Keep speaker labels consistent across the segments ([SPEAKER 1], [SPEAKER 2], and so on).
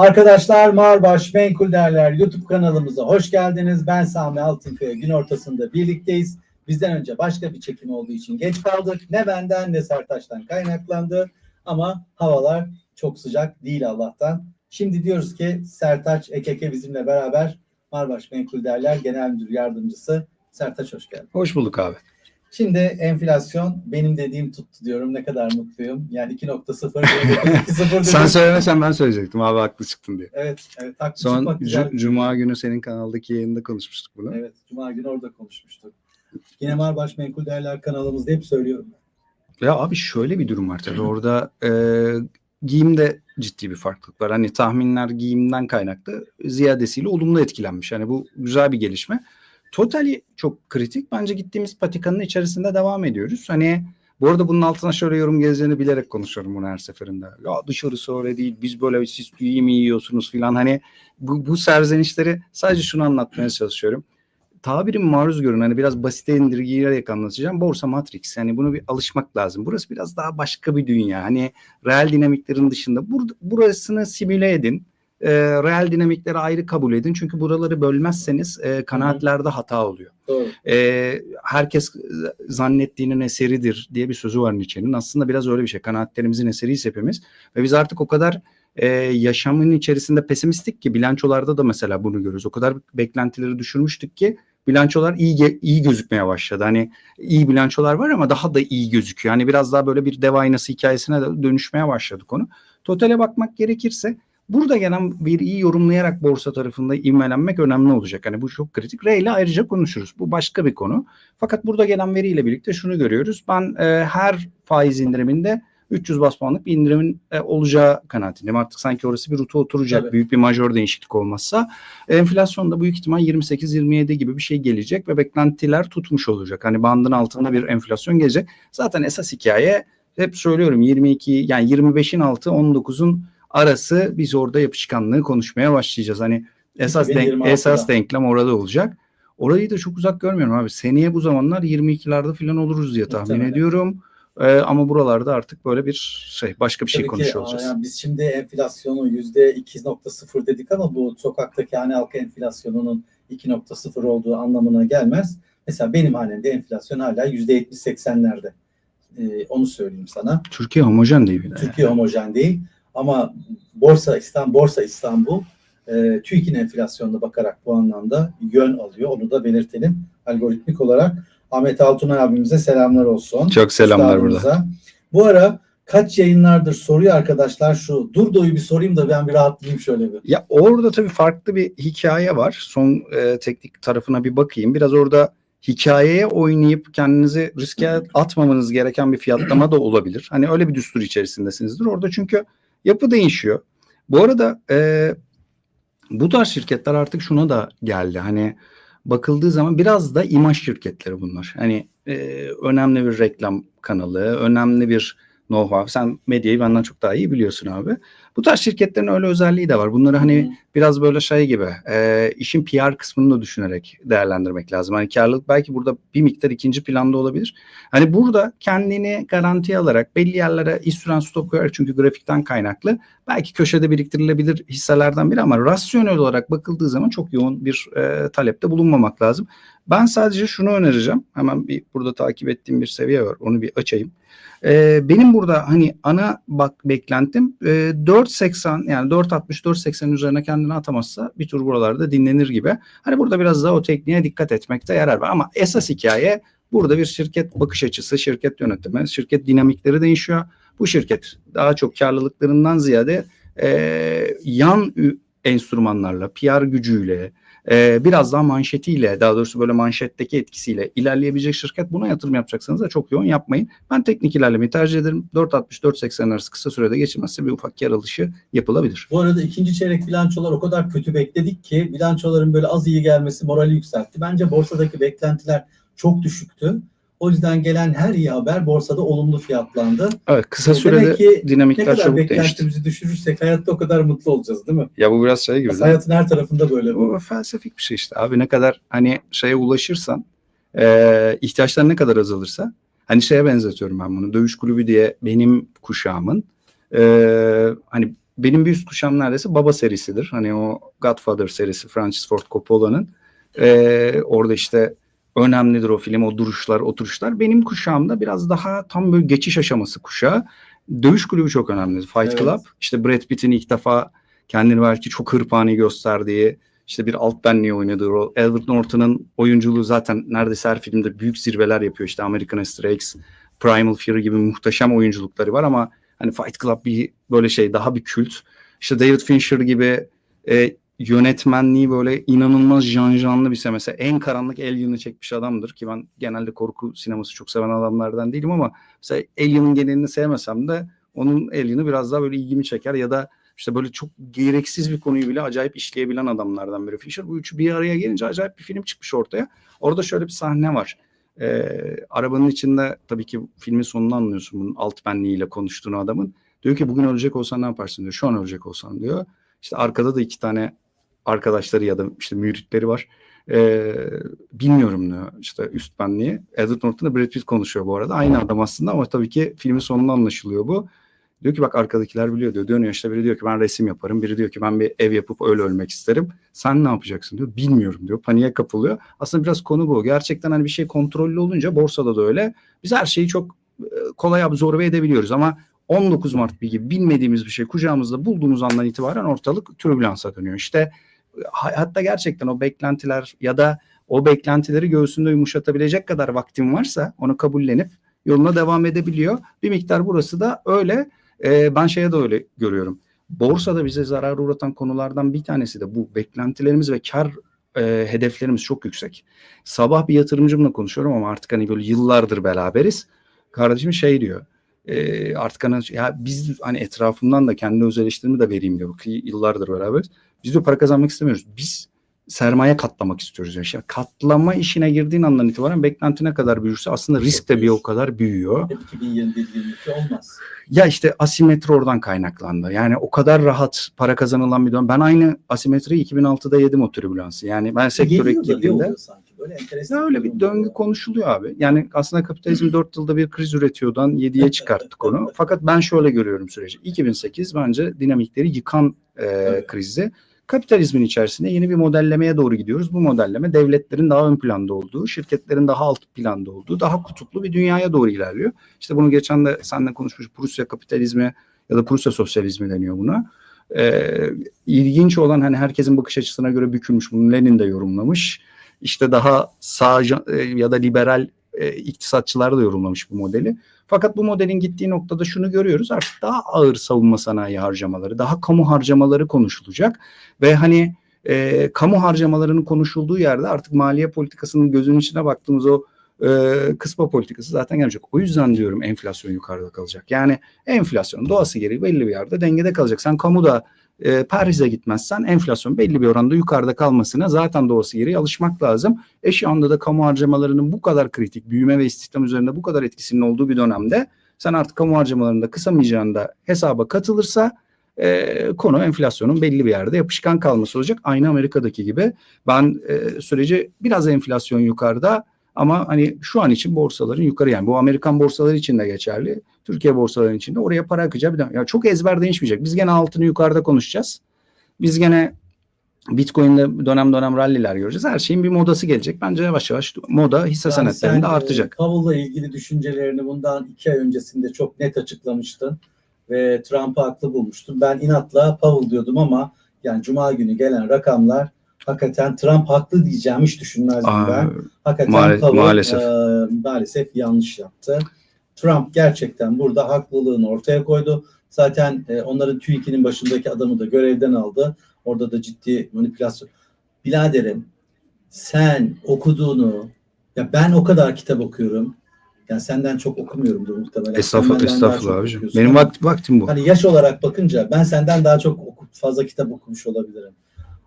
[SPEAKER 1] Arkadaşlar Marbaş Menkul Değerler YouTube kanalımıza hoş geldiniz. Ben Sami Altınkaya gün ortasında birlikteyiz. Bizden önce başka bir çekim olduğu için geç kaldık. Ne benden ne Sertaç'tan kaynaklandı. Ama havalar çok sıcak değil Allah'tan. Şimdi diyoruz ki Sertaç Ekeke bizimle beraber Marbaş Menkul Değerler Genel Müdür Yardımcısı. Sertaç hoş geldin.
[SPEAKER 2] Hoş bulduk abi.
[SPEAKER 1] Şimdi enflasyon benim dediğim tuttu diyorum. Ne kadar mutluyum. Yani 2.0 2.0
[SPEAKER 2] Sen söylemesen ben söyleyecektim abi haklı çıktın diye.
[SPEAKER 1] Evet, evet. Haklı
[SPEAKER 2] Son
[SPEAKER 1] çıkmak güzel.
[SPEAKER 2] Cuma günü senin kanaldaki yayında konuşmuştuk bunu.
[SPEAKER 1] Evet, Cuma günü orada konuşmuştuk. Yine Marbaş Menkul Değerler kanalımızda hep söylüyorum.
[SPEAKER 2] Ya abi şöyle bir durum var tabii orada e, giyimde ciddi bir farklılık var. Hani tahminler giyimden kaynaklı ziyadesiyle olumlu etkilenmiş. Yani bu güzel bir gelişme. Totali çok kritik. Bence gittiğimiz patikanın içerisinde devam ediyoruz. Hani bu arada bunun altına şöyle yorum geleceğini bilerek konuşuyorum bunu her seferinde. Ya dışarısı öyle değil. Biz böyle siz iyi mi yiyorsunuz filan. Hani bu, bu serzenişleri sadece şunu anlatmaya çalışıyorum. Tabirin maruz görün. Hani biraz basite indirgeyerek anlatacağım. Borsa Matrix. Hani bunu bir alışmak lazım. Burası biraz daha başka bir dünya. Hani reel dinamiklerin dışında. Burada, burasını simüle edin. E, reel dinamikleri ayrı kabul edin. Çünkü buraları bölmezseniz e, kanaatlerde hata oluyor.
[SPEAKER 1] Doğru.
[SPEAKER 2] E, herkes zannettiğinin eseridir diye bir sözü var Nietzsche'nin. Aslında biraz öyle bir şey. Kanaatlerimizin eseriyiz hepimiz. Ve biz artık o kadar e, yaşamın içerisinde pesimistik ki bilançolarda da mesela bunu görüyoruz. O kadar beklentileri düşürmüştük ki bilançolar iyi iyi gözükmeye başladı. Hani iyi bilançolar var ama daha da iyi gözüküyor. Hani biraz daha böyle bir dev aynası hikayesine de dönüşmeye başladı konu. Totale bakmak gerekirse burada gelen veriyi yorumlayarak borsa tarafında ivmelenmek önemli olacak. Hani bu çok kritik. R ile ayrıca konuşuruz. Bu başka bir konu. Fakat burada gelen veriyle birlikte şunu görüyoruz. Ben e, her faiz indiriminde 300 bas puanlık bir indirimin e, olacağı kanaatindeyim. Artık sanki orası bir ruta oturacak.
[SPEAKER 1] Tabii.
[SPEAKER 2] Büyük bir majör değişiklik olmazsa. Enflasyon da büyük ihtimal 28-27 gibi bir şey gelecek ve beklentiler tutmuş olacak. Hani bandın altında bir enflasyon gelecek. Zaten esas hikaye hep söylüyorum 22 yani 25'in altı 19'un arası biz orada yapışkanlığı konuşmaya başlayacağız. Hani esas denk,
[SPEAKER 1] 2026'da.
[SPEAKER 2] esas denklem orada olacak. Orayı da çok uzak görmüyorum abi. Seneye bu zamanlar 22'lerde falan oluruz diye tahmin
[SPEAKER 1] Muhtemelen.
[SPEAKER 2] ediyorum. Ee, ama buralarda artık böyle bir şey başka bir şey
[SPEAKER 1] Tabii ki,
[SPEAKER 2] konuşuyor olacağız.
[SPEAKER 1] yani biz şimdi enflasyonu %2.0 dedik ama bu sokaktaki hane halkı enflasyonunun 2.0 olduğu anlamına gelmez. Mesela benim hanemde enflasyon hala %70-80'lerde. Ee, onu söyleyeyim sana.
[SPEAKER 2] Türkiye homojen değil bir de.
[SPEAKER 1] Türkiye homojen değil ama Borsa İstanbul, Borsa İstanbul e, TÜİK'in enflasyonuna bakarak bu anlamda yön alıyor. Onu da belirtelim algoritmik olarak. Ahmet Altunay abimize selamlar olsun.
[SPEAKER 2] Çok selamlar burada.
[SPEAKER 1] Bu ara kaç yayınlardır soruyor arkadaşlar şu. Durdo'yu bir sorayım da ben bir rahatlayayım şöyle bir.
[SPEAKER 2] Ya orada tabii farklı bir hikaye var. Son e, teknik tarafına bir bakayım. Biraz orada hikayeye oynayıp kendinizi riske atmamanız gereken bir fiyatlama da olabilir. Hani öyle bir düstur içerisindesinizdir. Orada çünkü yapı değişiyor. Bu arada e, bu tarz şirketler artık şuna da geldi. Hani bakıldığı zaman biraz da imaj şirketleri bunlar. Hani e, önemli bir reklam kanalı, önemli bir know-how. Sen medyayı benden çok daha iyi biliyorsun abi. Bu tarz şirketlerin öyle özelliği de var. Bunları hani
[SPEAKER 1] Hı.
[SPEAKER 2] biraz böyle şey gibi e, işin PR kısmını da düşünerek değerlendirmek lazım. Hani karlılık belki burada bir miktar ikinci planda olabilir. Hani burada kendini garantiye alarak belli yerlere iş süren stok koyarak çünkü grafikten kaynaklı belki köşede biriktirilebilir hisselerden biri ama rasyonel olarak bakıldığı zaman çok yoğun bir e, talepte bulunmamak lazım. Ben sadece şunu önereceğim. Hemen bir burada takip ettiğim bir seviye var. Onu bir açayım. Ee, benim burada hani ana bak beklentim e, 4.80 yani 4.60-4.80 üzerine kendini atamazsa bir tur buralarda dinlenir gibi. Hani burada biraz daha o tekniğe dikkat etmekte yarar var. Ama esas hikaye burada bir şirket bakış açısı, şirket yönetimi, şirket dinamikleri değişiyor. Bu şirket daha çok karlılıklarından ziyade e, yan enstrümanlarla, PR gücüyle, e, biraz daha manşetiyle, daha doğrusu böyle manşetteki etkisiyle ilerleyebilecek şirket buna yatırım yapacaksanız da çok yoğun yapmayın. Ben teknik ilerlemeyi tercih ederim. 4.60-4.80 arası kısa sürede geçirmezse bir ufak kar alışı yapılabilir.
[SPEAKER 1] Bu arada ikinci çeyrek bilançolar o kadar kötü bekledik ki bilançoların böyle az iyi gelmesi morali yükseltti. Bence borsadaki beklentiler çok düşüktü. O yüzden gelen her iyi haber borsada olumlu fiyatlandı.
[SPEAKER 2] Evet kısa
[SPEAKER 1] Demek
[SPEAKER 2] sürede
[SPEAKER 1] ki Ne
[SPEAKER 2] dinamikler
[SPEAKER 1] kadar
[SPEAKER 2] çabuk değişti.
[SPEAKER 1] beklentimizi düşürürsek hayatta o kadar mutlu olacağız değil mi?
[SPEAKER 2] Ya bu biraz şey gibi.
[SPEAKER 1] Hayatın her tarafında böyle bu.
[SPEAKER 2] Bu felsefik bir şey işte abi ne kadar hani şeye ulaşırsan e, ihtiyaçlar ne kadar azalırsa hani şeye benzetiyorum ben bunu dövüş kulübü diye benim kuşağımın e, hani benim bir üst kuşağım neredeyse baba serisidir. Hani o Godfather serisi Francis Ford Coppola'nın. Ee, orada işte önemlidir o film, o duruşlar, oturuşlar. Benim kuşağımda biraz daha tam böyle geçiş aşaması kuşağı. Dövüş kulübü çok önemli. Fight
[SPEAKER 1] Evet.
[SPEAKER 2] Club. İşte Brad Pitt'in ilk defa kendini belki çok hırpani gösterdiği, işte bir alt benliği oynadığı rol. Edward Norton'ın oyunculuğu zaten neredeyse her filmde büyük zirveler yapıyor. İşte American History X, Primal Fear gibi muhteşem oyunculukları var ama hani Fight Club bir böyle şey daha bir kült. İşte David Fincher gibi e, yönetmenliği böyle inanılmaz janjanlı bir şey. Mesela en karanlık Alien'ı çekmiş adamdır ki ben genelde korku sineması çok seven adamlardan değilim ama mesela Alien'ın genelini sevmesem de onun Alien'ı biraz daha böyle ilgimi çeker ya da işte böyle çok gereksiz bir konuyu bile acayip işleyebilen adamlardan biri Fincher. Bu üçü bir araya gelince acayip bir film çıkmış ortaya. Orada şöyle bir sahne var. Ee, arabanın içinde tabii ki filmin sonunu anlıyorsun bunun alt benliğiyle konuştuğunu adamın. Diyor ki bugün ölecek olsan ne yaparsın diyor. Şu an ölecek olsan diyor. İşte arkada da iki tane arkadaşları ya da işte müritleri var. Ee, bilmiyorum diyor işte üst benliği. Edward Norton'la Brad Pitt konuşuyor bu arada. Aynı adam aslında ama tabii ki filmin sonunda anlaşılıyor bu. Diyor ki bak arkadakiler biliyor diyor. Dönüyor işte biri diyor ki ben resim yaparım. Biri diyor ki ben bir ev yapıp öyle ölmek isterim. Sen ne yapacaksın diyor. Bilmiyorum diyor. Paniğe kapılıyor. Aslında biraz konu bu. Gerçekten hani bir şey kontrollü olunca borsada da öyle. Biz her şeyi çok kolay absorbe edebiliyoruz ama 19 Mart bir gibi bilmediğimiz bir şey kucağımızda bulduğumuz andan itibaren ortalık türbülansa dönüyor. İşte e, hayatta gerçekten o beklentiler ya da o beklentileri göğsünde yumuşatabilecek kadar vaktin varsa onu kabullenip yoluna devam edebiliyor. Bir miktar burası da öyle. Ee, ben şeye de öyle görüyorum. Borsada bize zarar uğratan konulardan bir tanesi de bu beklentilerimiz ve kar e, hedeflerimiz çok yüksek. Sabah bir yatırımcımla konuşuyorum ama artık hani böyle yıllardır beraberiz. Kardeşim şey diyor. e, artık hani ya biz hani etrafımdan da kendi öz de vereyim diyor. Yıllardır beraberiz. Biz de para kazanmak istemiyoruz. Biz sermaye katlamak istiyoruz. Yani katlama işine girdiğin andan itibaren beklenti ne kadar büyürse aslında risk de bir o kadar büyüyor.
[SPEAKER 1] Hep 2021-2022 olmaz.
[SPEAKER 2] Ya işte asimetri oradan kaynaklandı. Yani o kadar rahat para kazanılan bir dönem. Ben aynı asimetriyi 2006'da yedim o türbülansı. Yani ben sektöre girdiğimde.
[SPEAKER 1] Böyle enteresan.
[SPEAKER 2] ya öyle bir döngü
[SPEAKER 1] oluyor.
[SPEAKER 2] konuşuluyor abi. Yani aslında kapitalizm 4 yılda bir kriz üretiyordan 7'ye çıkarttık onu. Fakat ben şöyle görüyorum süreci. 2008 bence dinamikleri yıkan e,
[SPEAKER 1] Evet.
[SPEAKER 2] Kapitalizmin içerisinde yeni bir modellemeye doğru gidiyoruz. Bu modelleme devletlerin daha ön planda olduğu, şirketlerin daha alt planda olduğu, daha kutuplu bir dünyaya doğru ilerliyor. İşte bunu geçen de seninle konuşmuş Prusya kapitalizmi ya da Prusya sosyalizmi deniyor buna. Ee, ilginç olan hani herkesin bakış açısına göre bükülmüş. Bunu Lenin de yorumlamış. İşte daha sağ e, ya da liberal e, iktisatçılar da yorumlamış bu modeli. Fakat bu modelin gittiği noktada şunu görüyoruz artık daha ağır savunma sanayi harcamaları, daha kamu harcamaları konuşulacak ve hani e, kamu harcamalarının konuşulduğu yerde artık maliye politikasının gözünün içine baktığımız o e, kısma politikası zaten gelecek. O yüzden diyorum enflasyon yukarıda kalacak. Yani enflasyon doğası gereği belli bir yerde dengede kalacak. Sen kamuda e, Paris'e gitmezsen enflasyon belli bir oranda yukarıda kalmasına zaten doğası gereği alışmak lazım. E şu anda da kamu harcamalarının bu kadar kritik, büyüme ve istihdam üzerinde bu kadar etkisinin olduğu bir dönemde sen artık kamu harcamalarında kısamayacağında hesaba katılırsa e, konu enflasyonun belli bir yerde yapışkan kalması olacak. Aynı Amerika'daki gibi ben e, süreci biraz enflasyon yukarıda ama hani şu an için borsaların yukarı yani bu Amerikan borsaları için de geçerli. Türkiye borsaları için de oraya para akacağı bir dönem. Ya çok ezber değişmeyecek. Biz gene altını yukarıda konuşacağız. Biz gene Bitcoin'de dönem dönem ralliler göreceğiz. Her şeyin bir modası gelecek. Bence yavaş yavaş moda hisse
[SPEAKER 1] Yani
[SPEAKER 2] senetlerinde
[SPEAKER 1] sen, e,
[SPEAKER 2] artacak.
[SPEAKER 1] Powell'la ilgili düşüncelerini bundan iki ay öncesinde çok net açıklamıştın ve Trump'ı haklı bulmuştun. Ben inatla Powell diyordum ama yani Cuma günü gelen rakamlar hakikaten Trump haklı diyeceğim hiç düşünmezdim
[SPEAKER 2] Aa,
[SPEAKER 1] ben. Hakikaten
[SPEAKER 2] maal-
[SPEAKER 1] Powell
[SPEAKER 2] maalesef.
[SPEAKER 1] e, maalesef yanlış yaptı. Trump gerçekten burada haklılığını ortaya koydu. Zaten e, onların TÜİK'inin başındaki adamı da görevden aldı. Orada da ciddi manipülasyon. Biladerim sen okuduğunu ya ben o kadar kitap okuyorum. Yani senden çok okumuyorumdur muhtemelen.
[SPEAKER 2] Estağfurullah, estağfurullah abicim. Benim
[SPEAKER 1] ama
[SPEAKER 2] vakt, vaktim bu.
[SPEAKER 1] Hani yaş olarak bakınca ben senden daha çok oku- fazla kitap okumuş olabilirim.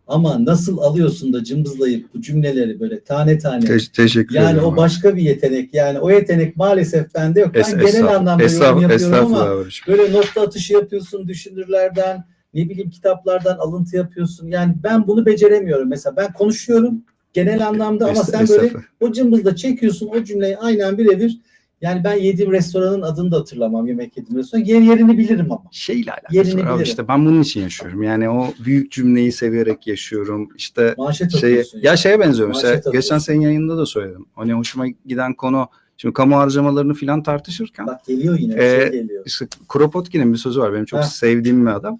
[SPEAKER 1] Ama nasıl alıyorsun da cımbızlayıp bu cümleleri böyle tane tane
[SPEAKER 2] Te- teşekkür
[SPEAKER 1] yani
[SPEAKER 2] ederim.
[SPEAKER 1] o
[SPEAKER 2] abi.
[SPEAKER 1] başka bir yetenek. Yani o yetenek maalesef bende yok. Ben
[SPEAKER 2] Es-
[SPEAKER 1] genel anlamda yorum
[SPEAKER 2] estağfurullah,
[SPEAKER 1] yapıyorum ama
[SPEAKER 2] abicim.
[SPEAKER 1] böyle nokta atışı yapıyorsun düşünürlerden, ne bileyim kitaplardan alıntı yapıyorsun. Yani ben bunu beceremiyorum. Mesela ben konuşuyorum genel anlamda ama
[SPEAKER 2] Es-
[SPEAKER 1] sen böyle
[SPEAKER 2] estağfurullah.
[SPEAKER 1] o cımbızla çekiyorsun o cümleyi aynen birebir. Yani ben yediğim restoranın adını da hatırlamam yemek yediğim restoran. Yer yerini bilirim ama.
[SPEAKER 2] Şeyle alakası
[SPEAKER 1] Yerini
[SPEAKER 2] var abi
[SPEAKER 1] bilirim.
[SPEAKER 2] işte ben bunun için yaşıyorum. Yani o büyük cümleyi severek yaşıyorum. İşte
[SPEAKER 1] Manşet
[SPEAKER 2] şeyi,
[SPEAKER 1] atıyorsun.
[SPEAKER 2] ya şeye benziyor
[SPEAKER 1] Manşet
[SPEAKER 2] mesela
[SPEAKER 1] atıyorsun.
[SPEAKER 2] geçen senin yayında da söyledim. Hani hoşuma giden konu şimdi kamu harcamalarını filan tartışırken
[SPEAKER 1] Bak geliyor yine.
[SPEAKER 2] Ee,
[SPEAKER 1] şey geliyor.
[SPEAKER 2] işte Kropotkin'in bir sözü var benim çok
[SPEAKER 1] Heh.
[SPEAKER 2] sevdiğim bir adam.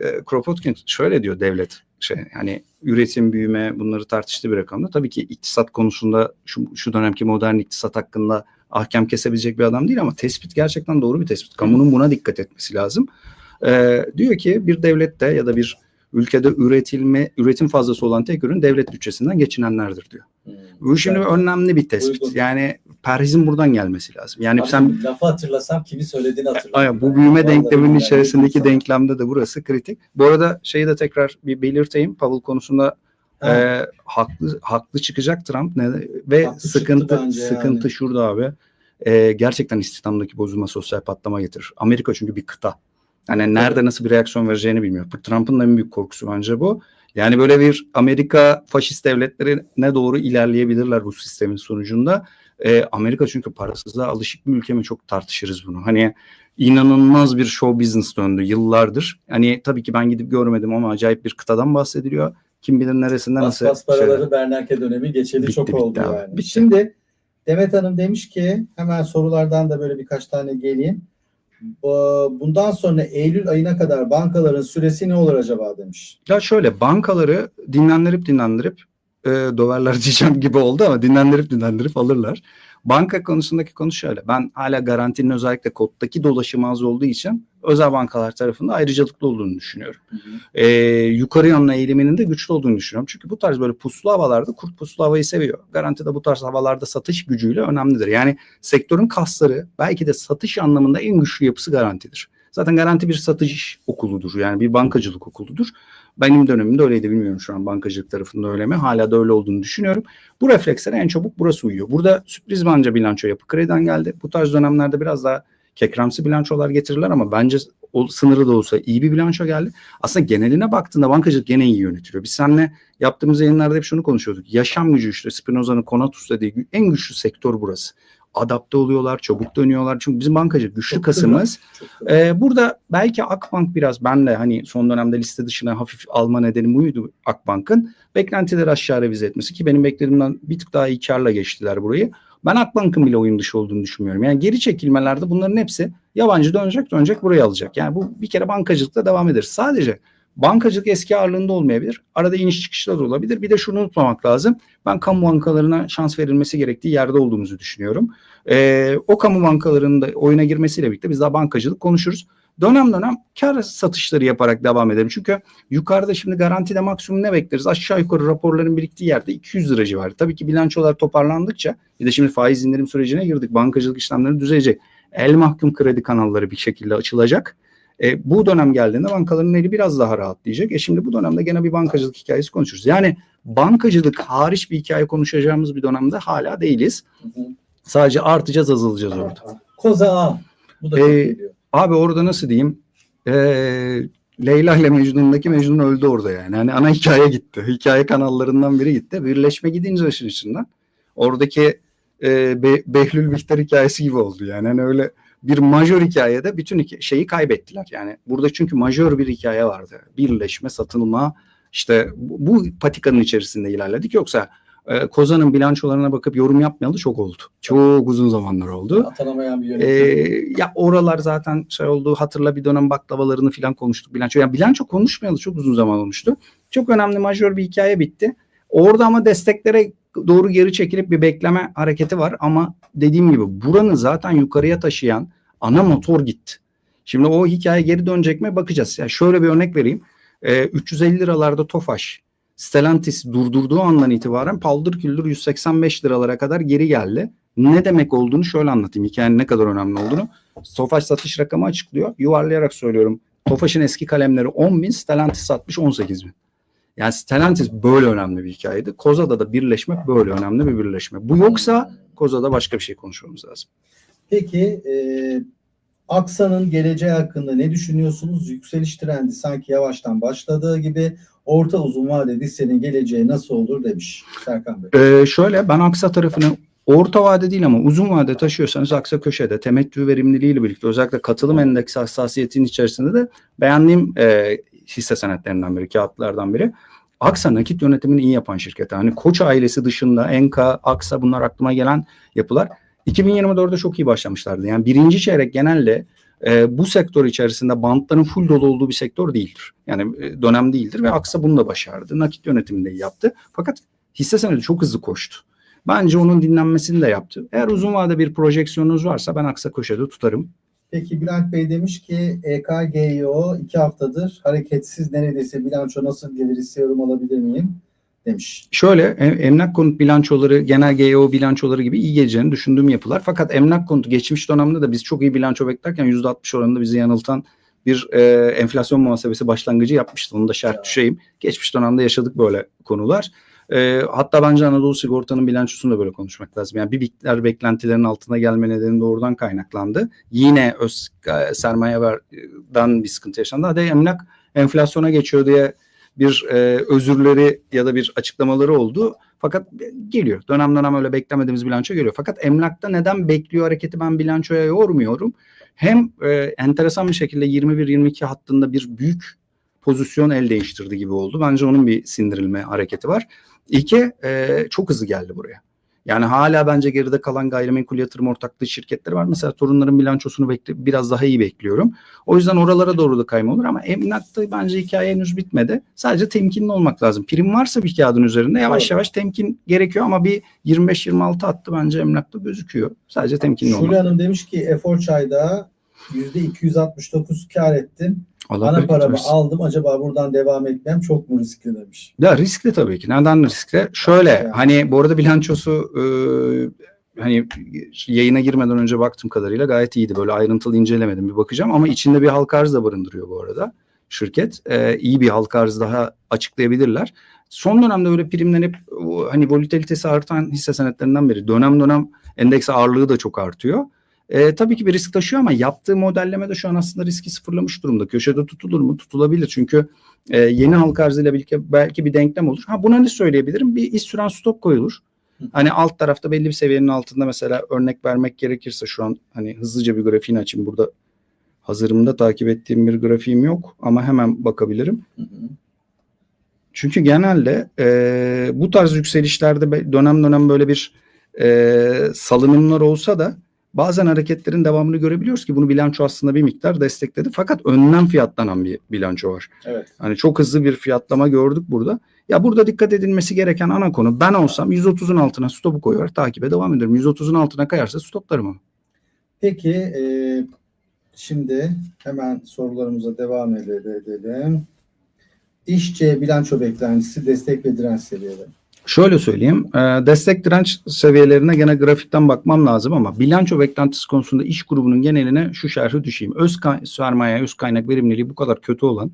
[SPEAKER 2] E, Kropotkin şöyle diyor devlet şey hani üretim büyüme bunları tartıştığı bir rakamda tabii ki iktisat konusunda şu, şu dönemki modern iktisat hakkında ahkam kesebilecek bir adam değil ama tespit gerçekten doğru bir tespit. Kamunun buna dikkat etmesi lazım. E, diyor ki bir devlette ya da bir ülkede üretilme üretim fazlası olan tek ürün devlet bütçesinden geçinenlerdir diyor.
[SPEAKER 1] Hmm.
[SPEAKER 2] Bu şimdi
[SPEAKER 1] Güzel.
[SPEAKER 2] önemli bir tespit.
[SPEAKER 1] Uygun.
[SPEAKER 2] Yani perhizin buradan gelmesi lazım. Yani
[SPEAKER 1] Abi,
[SPEAKER 2] sen
[SPEAKER 1] lafı hatırlasam kimi söylediğini hatırlarım.
[SPEAKER 2] Aynen, bu
[SPEAKER 1] Yani.
[SPEAKER 2] büyüme
[SPEAKER 1] Vallahi
[SPEAKER 2] denkleminin içerisindeki
[SPEAKER 1] insan.
[SPEAKER 2] denklemde de burası kritik. Bu arada şeyi de tekrar bir belirteyim. Powell konusunda
[SPEAKER 1] Ha,
[SPEAKER 2] e, haklı haklı çıkacak Trump ne ve
[SPEAKER 1] Haklı
[SPEAKER 2] sıkıntı sıkıntı
[SPEAKER 1] yani.
[SPEAKER 2] şurada abi. E, gerçekten istihdamdaki bozulma sosyal patlama getirir. Amerika çünkü bir kıta. Yani nerede nasıl bir reaksiyon vereceğini bilmiyor. Trump'ın da en büyük korkusu bence bu. Yani böyle bir Amerika faşist devletlerine doğru ilerleyebilirler bu sistemin sonucunda. E, Amerika çünkü parasızlığa alışık bir ülke mi çok tartışırız bunu. Hani inanılmaz bir show business döndü yıllardır. Hani tabii ki ben gidip görmedim ama acayip bir kıtadan bahsediliyor. Kim bilir neresinden nasıl
[SPEAKER 1] bas paraları
[SPEAKER 2] şeyler.
[SPEAKER 1] Bernanke dönemi geçeli
[SPEAKER 2] Bitti,
[SPEAKER 1] çok
[SPEAKER 2] bitti
[SPEAKER 1] oldu
[SPEAKER 2] abi,
[SPEAKER 1] yani.
[SPEAKER 2] bitti.
[SPEAKER 1] Şimdi Demet Hanım demiş ki hemen sorulardan da böyle birkaç tane geleyim. Bu- Bundan sonra Eylül ayına kadar bankaların süresi ne olur acaba demiş.
[SPEAKER 2] Ya şöyle bankaları dinlendirip dinlendirip e, döverler diyeceğim gibi oldu ama dinlendirip dinlendirip alırlar. Banka konusundaki konu şöyle. Ben hala garantinin özellikle koddaki dolaşımı az olduğu için özel bankalar tarafında ayrıcalıklı olduğunu düşünüyorum. e, yukarı yönlü eğiliminin de güçlü olduğunu düşünüyorum. Çünkü bu tarz böyle puslu havalarda kurt puslu havayı seviyor. Garanti de bu tarz havalarda satış gücüyle önemlidir. Yani sektörün kasları belki de satış anlamında en güçlü yapısı garantidir. Zaten garanti bir satış okuludur. Yani bir bankacılık okuludur. Benim dönemimde öyleydi bilmiyorum şu an bankacılık tarafında öyle mi? Hala da öyle olduğunu düşünüyorum. Bu reflekslere en çabuk burası uyuyor. Burada sürpriz bence bilanço yapı krediden geldi. Bu tarz dönemlerde biraz daha kekremsi bilançolar getirirler ama bence o sınırı da olsa iyi bir bilanço geldi aslında geneline baktığında bankacılık gene iyi yönetiliyor. Biz seninle yaptığımız yayınlarda hep şunu konuşuyorduk. Yaşam gücü işte Spinoza'nın Konatus dediği en güçlü sektör burası. Adapte oluyorlar, çabuk dönüyorlar. Çünkü bizim bankacılık güçlü
[SPEAKER 1] Çok
[SPEAKER 2] kasımız.
[SPEAKER 1] Çok.
[SPEAKER 2] Ee, burada belki Akbank biraz benle hani son dönemde liste dışına hafif alma nedeni buydu Akbank'ın. Beklentileri aşağı revize etmesi ki benim beklediğimden bir tık daha iyi karla geçtiler burayı. Ben Akbank'ın bile oyun dışı olduğunu düşünmüyorum. Yani geri çekilmelerde bunların hepsi yabancı dönecek dönecek buraya alacak. Yani bu bir kere bankacılıkta devam eder. Sadece bankacılık eski ağırlığında olmayabilir. Arada iniş çıkışlar olabilir. Bir de şunu unutmamak lazım. Ben kamu bankalarına şans verilmesi gerektiği yerde olduğumuzu düşünüyorum. Ee, o kamu bankalarının da oyuna girmesiyle birlikte biz daha bankacılık konuşuruz. Dönem dönem kar satışları yaparak devam edelim. Çünkü yukarıda şimdi garantide maksimum ne bekleriz? Aşağı yukarı raporların biriktiği yerde 200 lira civarı. Tabii ki bilançolar toparlandıkça bir de şimdi faiz indirim sürecine girdik. Bankacılık işlemleri düzelecek. El mahkum kredi kanalları bir şekilde açılacak. E, bu dönem geldiğinde bankaların eli biraz daha rahatlayacak. E şimdi bu dönemde gene bir bankacılık hikayesi konuşuruz. Yani bankacılık hariç bir hikaye konuşacağımız bir dönemde hala değiliz. Sadece artacağız azalacağız orada.
[SPEAKER 1] Koza A. Bu da
[SPEAKER 2] Ee. Abi orada nasıl diyeyim? Ee, Leyla ile Mecnun'daki Mecnun öldü orada yani. Hani ana hikaye gitti. Hikaye kanallarından biri gitti. Birleşme gidince işin içinden. Oradaki e, Be- Behlül Bihter hikayesi gibi oldu yani. Hani öyle bir majör hikayede bütün şeyi kaybettiler. Yani burada çünkü majör bir hikaye vardı. Birleşme, satılma işte bu, bu patikanın içerisinde ilerledik. Yoksa e, Kozan'ın bilançolarına bakıp yorum yapmayalı çok oldu. Çok uzun zamanlar oldu.
[SPEAKER 1] Atanamayan bir
[SPEAKER 2] Ee,
[SPEAKER 1] yönetim.
[SPEAKER 2] ya oralar zaten şey oldu hatırla bir dönem baklavalarını falan konuştuk bilanço. Yani bilanço konuşmayalı çok uzun zaman olmuştu. Çok önemli majör bir hikaye bitti. Orada ama desteklere doğru geri çekilip bir bekleme hareketi var ama dediğim gibi buranın zaten yukarıya taşıyan ana motor gitti. Şimdi o hikaye geri dönecek mi bakacağız. Yani şöyle bir örnek vereyim. Ee, 350 liralarda Tofaş, Stellantis durdurduğu andan itibaren paldır küldür 185 liralara kadar geri geldi. Ne demek olduğunu şöyle anlatayım. Hikayenin ne kadar önemli olduğunu. Tofaş satış rakamı açıklıyor. Yuvarlayarak söylüyorum. Tofaş'ın eski kalemleri 10 bin, Stellantis satmış 18 bin. Yani Stellantis böyle önemli bir hikayeydi. Koza'da da birleşme böyle önemli bir birleşme. Bu yoksa Koza'da başka bir şey konuşmamız lazım.
[SPEAKER 1] Peki e, Aksa'nın geleceği hakkında ne düşünüyorsunuz? Yükseliş trendi sanki yavaştan başladığı gibi orta uzun vadede hissenin geleceği nasıl olur demiş Serkan Bey.
[SPEAKER 2] Ee, şöyle ben Aksa tarafını orta vade değil ama uzun vade taşıyorsanız aksa köşede temettü verimliliğiyle birlikte özellikle katılım endeks hassasiyetinin içerisinde de beğendiğim e, hisse senetlerinden biri, kağıtlardan biri. Aksa nakit yönetimini iyi yapan şirket. Hani Koç ailesi dışında Enka, Aksa bunlar aklıma gelen yapılar. 2024'de çok iyi başlamışlardı. Yani birinci çeyrek genelde e, bu sektör içerisinde bantların full dolu olduğu bir sektör değildir. Yani e, dönem değildir ve Aksa bunu da başardı. Nakit yönetimini yaptı. Fakat hisse senedi çok hızlı koştu. Bence onun dinlenmesini de yaptı. Eğer uzun vade bir projeksiyonunuz varsa ben Aksa köşede tutarım.
[SPEAKER 1] Peki Bülent Bey demiş ki E EKGO iki haftadır hareketsiz neredeyse bilanço nasıl gelir istiyorum alabilir miyim? Demiş.
[SPEAKER 2] Şöyle em- emlak konut bilançoları genel GEO bilançoları gibi iyi geleceğini düşündüğüm yapılar. Fakat emlak konutu geçmiş dönemde de biz çok iyi bilanço beklerken %60 oranında bizi yanıltan bir e, enflasyon muhasebesi başlangıcı yapmıştı. Onu da şart düşeyim. Geçmiş dönemde yaşadık böyle konular. E, hatta bence Anadolu Sigorta'nın bilançosunu da böyle konuşmak lazım. Yani bir miktar beklentilerin altına gelme nedeni de oradan kaynaklandı. Yine öz e, sermaye verden bir sıkıntı yaşandı. Hadi emlak enflasyona geçiyor diye bir e, özürleri ya da bir açıklamaları oldu. Fakat geliyor. Dönem dönem öyle beklemediğimiz bilanço geliyor. Fakat emlakta neden bekliyor hareketi ben bilançoya yormuyorum. Hem e, enteresan bir şekilde 21-22 hattında bir büyük pozisyon el değiştirdi gibi oldu. Bence onun bir sindirilme hareketi var. İki, e, çok hızlı geldi buraya. Yani hala bence geride kalan gayrimenkul yatırım ortaklığı şirketleri var. Mesela torunların bilançosunu bekle, biraz daha iyi bekliyorum. O yüzden oralara doğru da kayma olur ama emlakta bence hikaye henüz bitmedi. Sadece temkinli olmak lazım. Prim varsa bir kağıdın üzerinde yavaş yavaş temkin gerekiyor ama bir 25-26 hattı bence emlakta gözüküyor. Sadece temkinli olmak.
[SPEAKER 1] Şule Hanım demiş ki Efor Çay'da %269 kar ettim.
[SPEAKER 2] Allah
[SPEAKER 1] Ana paramı aldım. Acaba buradan devam etmem çok mu riskli demiş.
[SPEAKER 2] Ya riskli tabii ki. Neden riskli? Şöyle
[SPEAKER 1] Yani.
[SPEAKER 2] hani bu arada bilançosu e, hani yayına girmeden önce baktığım kadarıyla gayet iyiydi. Böyle ayrıntılı incelemedim bir bakacağım ama içinde bir halka arz da barındırıyor bu arada şirket. E, iyi bir halka arz daha açıklayabilirler. Son dönemde öyle primlenip hani volatilitesi artan hisse senetlerinden biri. Dönem dönem endeks ağırlığı da çok artıyor. E, tabii ki bir risk taşıyor ama yaptığı modelleme de şu an aslında riski sıfırlamış durumda. Köşede tutulur mu? Tutulabilir. Çünkü e, yeni halka arzıyla birlikte belki bir denklem olur. Ha buna ne söyleyebilirim? Bir iş süren stop koyulur. Hani alt tarafta belli bir seviyenin altında mesela örnek vermek gerekirse şu an hani hızlıca bir grafiğini açayım. Burada hazırımda takip ettiğim bir grafiğim yok ama hemen bakabilirim.
[SPEAKER 1] Hı hı.
[SPEAKER 2] Çünkü genelde e, bu tarz yükselişlerde dönem dönem böyle bir e, salınımlar olsa da bazen hareketlerin devamını görebiliyoruz ki bunu bilanço aslında bir miktar destekledi. Fakat önden fiyatlanan bir bilanço var.
[SPEAKER 1] Evet.
[SPEAKER 2] Hani çok hızlı bir fiyatlama gördük burada. Ya burada dikkat edilmesi gereken ana konu ben olsam 130'un altına stopu koyar takibe devam ederim. 130'un altına kayarsa stoplarım ama.
[SPEAKER 1] Peki e, şimdi hemen sorularımıza devam ede- edelim. İşçe bilanço beklentisi destek ve direnç seviyeleri.
[SPEAKER 2] Şöyle söyleyeyim. e, Destek direnç seviyelerine gene grafikten bakmam lazım ama bilanço beklentisi konusunda iş grubunun geneline şu şerhi düşeyim. Öz sermaye, öz kaynak verimliliği bu kadar kötü olan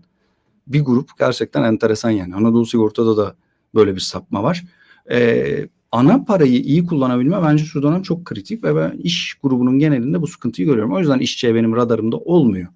[SPEAKER 2] bir grup gerçekten enteresan yani. Anadolu Sigorta'da da böyle bir sapma var. E, ana parayı iyi kullanabilme bence şu dönem çok kritik ve ben iş grubunun genelinde bu sıkıntıyı görüyorum. O yüzden işçiye benim radarımda olmuyor.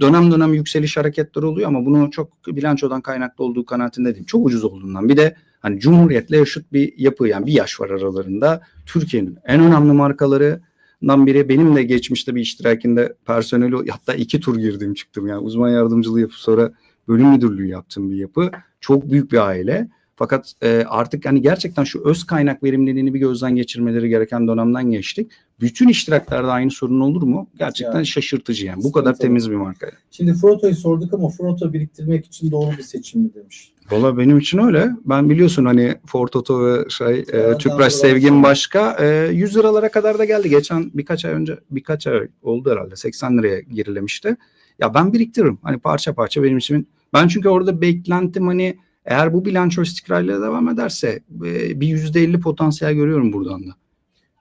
[SPEAKER 2] Dönem dönem yükseliş hareketleri oluyor ama bunu çok bilançodan kaynaklı olduğu kanaatinde değilim. Çok ucuz olduğundan. Bir de hani Cumhuriyet'le yaşıt bir yapı yani bir yaş var aralarında. Türkiye'nin en önemli markalarından biri. Benim de geçmişte bir iştirakinde personeli hatta iki tur girdim çıktım yani uzman yardımcılığı yapıp sonra bölüm müdürlüğü yaptığım bir yapı. Çok büyük bir aile. Fakat e, artık hani gerçekten şu öz kaynak verimliliğini bir gözden geçirmeleri gereken dönemden geçtik. Bütün iştiraklerde aynı sorun olur mu? Gerçekten
[SPEAKER 1] Yani.
[SPEAKER 2] şaşırtıcı yani. Bu kadar
[SPEAKER 1] Sıkıntılı.
[SPEAKER 2] temiz bir marka.
[SPEAKER 1] Şimdi Froto'yu sorduk ama Froto biriktirmek için doğru bir seçim mi demiş.
[SPEAKER 2] Valla benim için öyle. Ben biliyorsun hani Ford Toto ve şey e, Tüpraş Sevgim
[SPEAKER 1] sonra.
[SPEAKER 2] başka. E, 100 liralara kadar da geldi. Geçen birkaç ay önce birkaç ay oldu herhalde. 80 liraya gerilemişti. Ya ben biriktiririm. Hani parça parça benim için. Ben çünkü orada beklentim hani eğer bu bilanço istikrarıyla devam ederse e, bir %50 potansiyel görüyorum buradan da.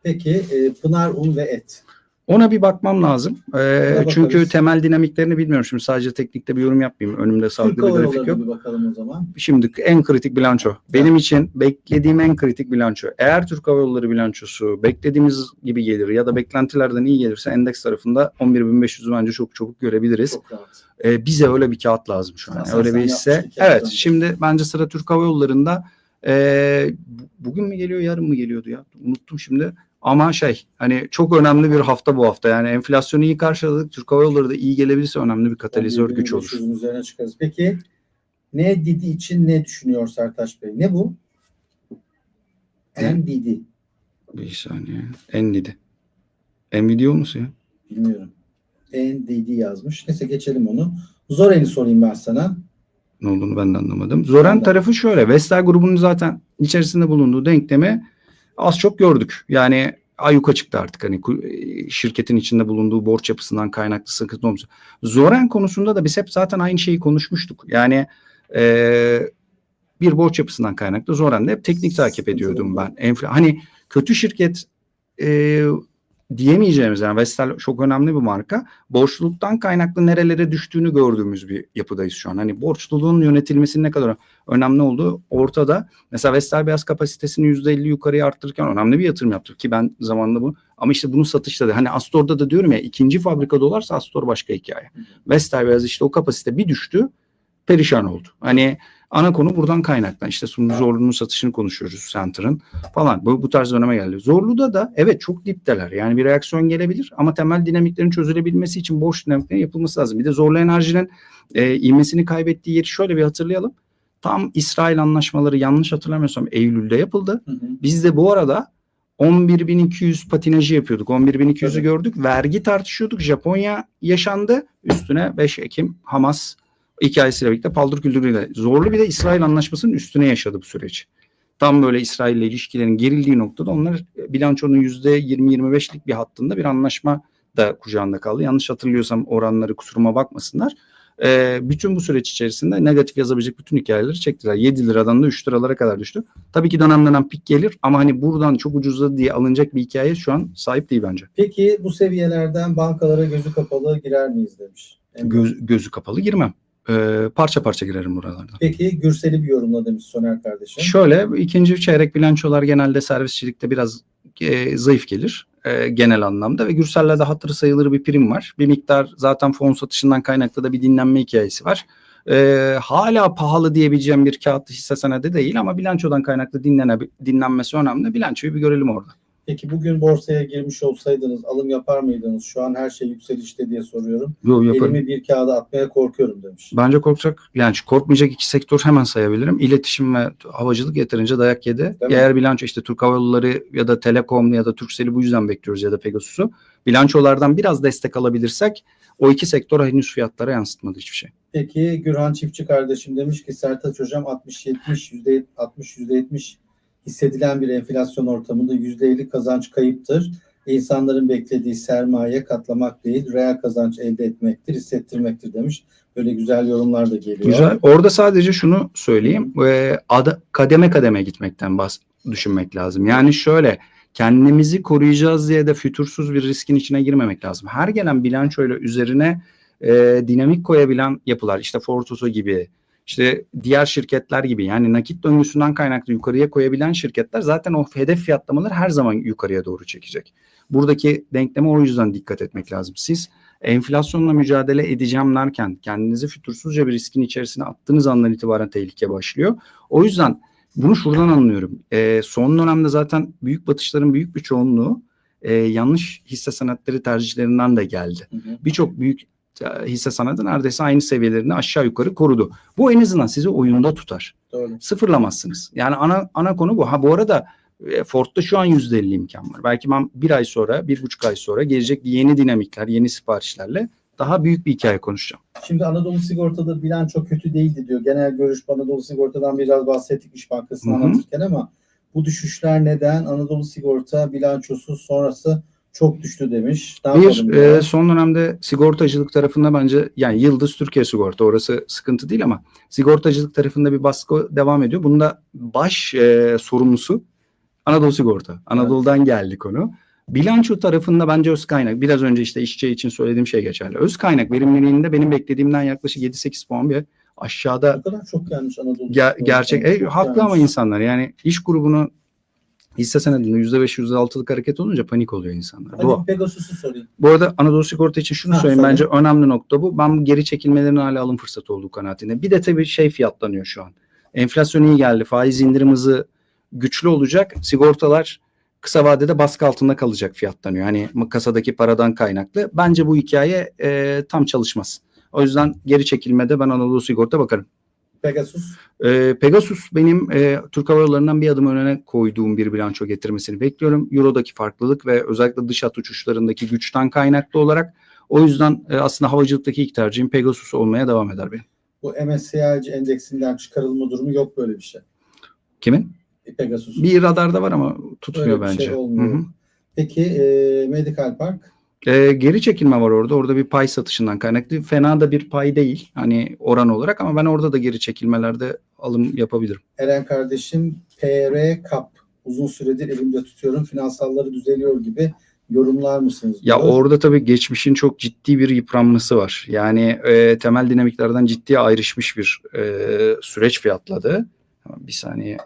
[SPEAKER 1] Peki e, Pınar Un ve Et.
[SPEAKER 2] Ona bir bakmam lazım. E,
[SPEAKER 1] bakarız.
[SPEAKER 2] çünkü temel dinamiklerini bilmiyorum. Şimdi sadece teknikte bir yorum yapmayayım. Önümde
[SPEAKER 1] Türk
[SPEAKER 2] sağlıklı bir grafik yok.
[SPEAKER 1] Bir bakalım o zaman.
[SPEAKER 2] Şimdi en kritik bilanço. Benim için beklediğim en kritik bilanço. Eğer Türk Hava Yolları bilançosu beklediğimiz gibi gelir ya da beklentilerden iyi gelirse endeks tarafında 11.500'ü bence çok çabuk görebiliriz.
[SPEAKER 1] Çok rahat.
[SPEAKER 2] Ee, bize öyle bir kağıt lazım şu an.
[SPEAKER 1] Sen-
[SPEAKER 2] öyle
[SPEAKER 1] sen
[SPEAKER 2] bir hisse. Evet.
[SPEAKER 1] kağıttan.
[SPEAKER 2] Şimdi bence sıra Türk Hava Yolları'nda ee, bu- bugün mü geliyor yarın mı geliyordu ya? Unuttum şimdi. Ama şey hani çok önemli bir hafta bu hafta. Yani enflasyonu iyi karşıladık. Türk Hava Yolları da iyi gelebilirse önemli bir katalizör güç olur.
[SPEAKER 1] 11.500'ün üzerine çıkarız. Peki ne Didi için ne düşünüyor Sertaç Bey? Ne bu? En Didi.
[SPEAKER 2] Bir saniye. Nvidia. Nvidia olması ya.
[SPEAKER 1] Bilmiyorum. En Didi yazmış. Neyse geçelim onu. Zoren'i sorayım ben sana.
[SPEAKER 2] Ne olduğunu ben de anlamadım. Zoran
[SPEAKER 1] Ben de.
[SPEAKER 2] tarafı şöyle. Vestel grubunun zaten içerisinde bulunduğu denklemi az çok gördük. Yani ayyuka çıktı artık hani şirketin içinde bulunduğu borç yapısından kaynaklı sıkıntı olmuş. Zoran konusunda da biz hep zaten aynı şeyi konuşmuştuk. Yani e, bir borç yapısından kaynaklı Zoran'da hep teknik takip ediyordum ben. Enfla- hani kötü şirket e, diyemeyeceğimiz yani Vestel çok önemli bir marka. Borçluluktan kaynaklı nerelere düştüğünü gördüğümüz bir yapıdayız şu an. Hani borçluluğun yönetilmesinin ne kadar önemli olduğu ortada. Mesela Vestel beyaz kapasitesini %50 yukarıya arttırırken önemli bir yatırım yaptık ki ben zamanında bu ama işte bunun satışta da hani Astor'da da diyorum ya ikinci fabrika dolarsa Astor başka hikaye. Vestel beyaz işte o kapasite bir düştü perişan oldu. Hani ana konu buradan kaynaklan. İşte sunucu zorluğunun satışını konuşuyoruz Center'ın falan. Bu, bu tarz döneme geldi. Zorlu'da da evet çok dipteler. Yani bir reaksiyon gelebilir ama temel dinamiklerin çözülebilmesi için boş dinamiklerin yapılması lazım. Bir de zorlu enerjinin e, ivmesini kaybettiği yeri şöyle bir hatırlayalım. Tam İsrail anlaşmaları yanlış hatırlamıyorsam Eylül'de yapıldı.
[SPEAKER 1] Hı hı.
[SPEAKER 2] Biz de bu arada 11.200 patinajı yapıyorduk. 11.200'ü
[SPEAKER 1] Tabii.
[SPEAKER 2] gördük. Vergi tartışıyorduk. Japonya yaşandı. Üstüne 5 Ekim Hamas hikayesiyle birlikte paldır küldürüyle. Zorlu bir de İsrail anlaşmasının üstüne yaşadı bu süreç. Tam böyle İsrail ile ilişkilerin gerildiği noktada onlar e, bilançonun %20-25'lik bir hattında bir anlaşma da kucağında kaldı. Yanlış hatırlıyorsam oranları kusuruma bakmasınlar. Ee, bütün bu süreç içerisinde negatif yazabilecek bütün hikayeleri çektiler. 7 liradan da 3 liralara kadar düştü. Tabii ki dönem dönem pik gelir ama hani buradan çok ucuzladı diye alınacak bir hikaye şu an sahip değil bence.
[SPEAKER 1] Peki bu seviyelerden bankalara gözü kapalı girer miyiz demiş.
[SPEAKER 2] Göz, gözü kapalı girmem. Ee, parça parça girerim buralardan.
[SPEAKER 1] Peki Gürsel'i bir yorumla demiş Soner kardeşim.
[SPEAKER 2] Şöyle ikinci çeyrek bilançolar genelde servisçilikte biraz e, zayıf gelir e, genel anlamda ve Gürsel'le de hatırı sayılır bir prim var. Bir miktar zaten fon satışından kaynaklı da bir dinlenme hikayesi var. E, hala pahalı diyebileceğim bir kağıt hisse senedi değil ama bilançodan kaynaklı dinlene, dinlenmesi önemli. Bilançoyu bir görelim orada.
[SPEAKER 1] Peki bugün borsaya girmiş olsaydınız alım yapar mıydınız? Şu an her şey yükselişte diye soruyorum.
[SPEAKER 2] Yo, yaparım.
[SPEAKER 1] Elimi bir kağıda atmaya korkuyorum demiş.
[SPEAKER 2] Bence korkacak yani korkmayacak iki sektör hemen sayabilirim. İletişim ve havacılık yeterince dayak yedi.
[SPEAKER 1] Değil mi?
[SPEAKER 2] Eğer bilanço işte Türk Hava Yolları ya da Telekom ya da Turkcell'i bu yüzden bekliyoruz ya da Pegasus'u. Bilançolardan biraz destek alabilirsek o iki sektör henüz fiyatlara yansıtmadı hiçbir şey.
[SPEAKER 1] Peki Gürhan Çiftçi kardeşim demiş ki Sertaç hocam 60-70 yüzde 60 %70 hissedilen bir enflasyon ortamında %50 kazanç kayıptır. İnsanların beklediği sermaye katlamak değil, reel kazanç elde etmektir, hissettirmektir demiş. Böyle güzel yorumlar da geliyor.
[SPEAKER 2] Güzel. Orada sadece şunu söyleyeyim. Ada, kademe kademe gitmekten bahs düşünmek lazım. Yani şöyle kendimizi koruyacağız diye de fütursuz bir riskin içine girmemek lazım. Her gelen bilançoyla üzerine e, dinamik koyabilen yapılar işte Fortuso gibi işte diğer şirketler gibi yani nakit döngüsünden kaynaklı yukarıya koyabilen şirketler zaten o hedef fiyatlamaları her zaman yukarıya doğru çekecek. Buradaki denkleme o yüzden dikkat etmek lazım. Siz enflasyonla mücadele edeceğim derken kendinizi fütursuzca bir riskin içerisine attığınız andan itibaren tehlike başlıyor. O yüzden bunu şuradan anlıyorum. Ee, son dönemde zaten büyük batışların büyük bir çoğunluğu e, yanlış hisse senetleri tercihlerinden de geldi. Birçok büyük e, hisse senedi neredeyse aynı seviyelerini aşağı yukarı korudu. Bu en azından sizi oyunda tutar.
[SPEAKER 1] Doğru.
[SPEAKER 2] Sıfırlamazsınız. Yani ana ana konu bu. Ha bu arada e, Ford'da şu an %50 imkan var. Belki ben bir ay sonra, bir buçuk ay sonra gelecek yeni dinamikler, yeni siparişlerle daha büyük bir hikaye konuşacağım.
[SPEAKER 1] Şimdi Anadolu Sigorta'da bilanço kötü değildi diyor. Genel görüş Anadolu Sigorta'dan biraz bahsettik İş Bankası'nı anlatırken ama bu düşüşler neden? Anadolu Sigorta bilançosu sonrası çok düştü demiş. Ne
[SPEAKER 2] Bir e, son dönemde sigortacılık tarafında bence yani Yıldız Türkiye Sigorta orası sıkıntı değil ama sigortacılık tarafında bir baskı devam ediyor. Bunun da baş e, sorumlusu Anadolu Sigorta. Anadolu'dan geldi konu. Bilanço tarafında bence öz kaynak. Biraz önce işte işçi için söylediğim şey geçerli. Öz kaynak verimliliğinde benim beklediğimden yaklaşık 7-8 puan bir aşağıda
[SPEAKER 1] Bu kadar çok gelmiş Anadolu
[SPEAKER 2] Ger- gerçek. E, haklı ama
[SPEAKER 1] gelmiş.
[SPEAKER 2] insanlar yani iş grubunu hisse senedinde %5 %6'lık hareket olunca panik oluyor insanlar.
[SPEAKER 1] Hadi. Pegasus'u sorayım.
[SPEAKER 2] Bu arada Anadolu Sigorta için şunu
[SPEAKER 1] Ha,
[SPEAKER 2] söyleyeyim
[SPEAKER 1] söyle.
[SPEAKER 2] bence önemli nokta bu. Ben bu geri çekilmelerin hala alım fırsatı olduğu kanaatinde. Bir de tabii şey fiyatlanıyor şu an. Enflasyon iyi geldi. Faiz indirim hızı güçlü olacak. Sigortalar kısa vadede baskı altında kalacak fiyatlanıyor. Hani kasadaki paradan kaynaklı. Bence bu hikaye e, tam çalışmaz. O yüzden geri çekilmede ben Anadolu Sigorta bakarım.
[SPEAKER 1] Pegasus.
[SPEAKER 2] E, Pegasus benim e, Türk Hava Yolları'ndan bir adım önüne koyduğum bir bilanço getirmesini bekliyorum. Euro'daki farklılık ve özellikle dış hat uçuşlarındaki güçten kaynaklı olarak. O yüzden e, aslında havacılıktaki ilk tercihim Pegasus olmaya devam eder benim.
[SPEAKER 1] Bu MSCI endeksinden çıkarılma durumu yok böyle bir şey.
[SPEAKER 2] Kimin?
[SPEAKER 1] Pegasus.
[SPEAKER 2] Bir radarda var ama tutmuyor
[SPEAKER 1] Öyle bir
[SPEAKER 2] bence.
[SPEAKER 1] şey olmuyor.
[SPEAKER 2] Hı hı.
[SPEAKER 1] Peki e, Medical Park.
[SPEAKER 2] E, geri çekilme var orada. Orada bir pay satışından kaynaklı. Fena da bir pay değil. Hani oran olarak ama ben orada da geri çekilmelerde alım yapabilirim.
[SPEAKER 1] Eren kardeşim PR Cup. Uzun süredir elimde tutuyorum. Finansalları düzeliyor gibi yorumlar mısınız?
[SPEAKER 2] Ya
[SPEAKER 1] diyor.
[SPEAKER 2] orada tabii geçmişin çok ciddi bir yıpranması var. Yani e, temel dinamiklerden ciddi ayrışmış bir e, süreç fiyatladı. Bir saniye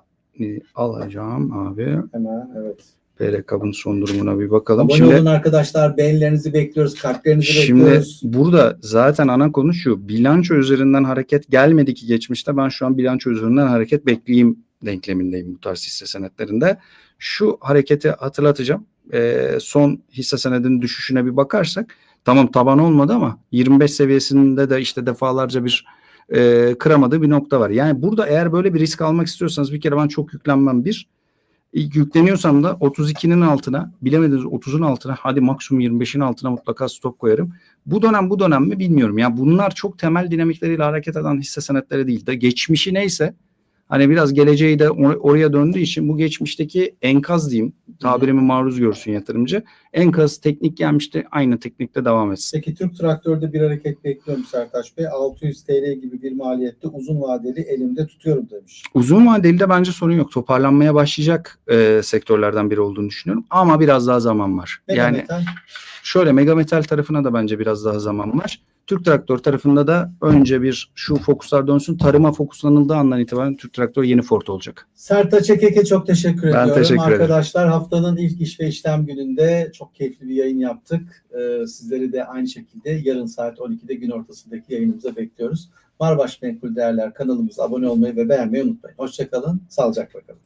[SPEAKER 2] alacağım abi.
[SPEAKER 1] Hemen evet.
[SPEAKER 2] PRK'ın son durumuna bir bakalım.
[SPEAKER 1] Abone
[SPEAKER 2] Şimdi
[SPEAKER 1] olun arkadaşlar. Beğenilerinizi bekliyoruz. Kalplerinizi
[SPEAKER 2] Şimdi
[SPEAKER 1] bekliyoruz.
[SPEAKER 2] burada zaten ana konu şu. Bilanço üzerinden hareket gelmedi ki geçmişte. Ben şu an bilanço üzerinden hareket bekleyeyim denklemindeyim bu tarz hisse senetlerinde. Şu hareketi hatırlatacağım. Ee, son hisse senedinin düşüşüne bir bakarsak tamam taban olmadı ama 25 seviyesinde de işte defalarca bir e, kıramadığı bir nokta var. Yani burada eğer böyle bir risk almak istiyorsanız bir kere ben çok yüklenmem bir. İlk yükleniyorsam da 32'nin altına bilemediniz 30'un altına hadi maksimum 25'in altına mutlaka stop koyarım. Bu dönem bu dönem mi bilmiyorum. Ya bunlar çok temel dinamikleriyle hareket eden hisse senetleri değil de geçmişi neyse hani biraz geleceği de or- oraya döndüğü için bu geçmişteki enkaz diyeyim tabirimi maruz görsün yatırımcı. Enkaz teknik gelmişti aynı teknikte devam etsin.
[SPEAKER 1] Peki Türk Traktör'de bir hareket bekliyorum Sertaç Bey. 600 TL gibi bir maliyette uzun vadeli elimde tutuyorum demiş.
[SPEAKER 2] Uzun vadeli de bence sorun yok. Toparlanmaya başlayacak e, sektörlerden biri olduğunu düşünüyorum. Ama biraz daha zaman var.
[SPEAKER 1] Mega
[SPEAKER 2] yani
[SPEAKER 1] Metal,
[SPEAKER 2] Şöyle Mega Metal tarafına da bence biraz daha zaman var. Türk Traktör tarafında da önce bir şu fokuslar dönsün. Tarıma fokuslanıldığı andan itibaren Türk Traktör yeni Ford olacak.
[SPEAKER 1] Sertaç Ekeke çok teşekkür
[SPEAKER 2] Ben
[SPEAKER 1] ediyorum.
[SPEAKER 2] teşekkür ederim.
[SPEAKER 1] Arkadaşlar haftanın ilk iş ve işlem gününde çok keyifli bir yayın yaptık. Ee, sizleri de aynı şekilde yarın saat 12'de gün ortasındaki yayınımıza bekliyoruz. Marbaş Menkul Değerler kanalımıza abone olmayı ve beğenmeyi unutmayın. Hoşçakalın, sağlıcakla kalın.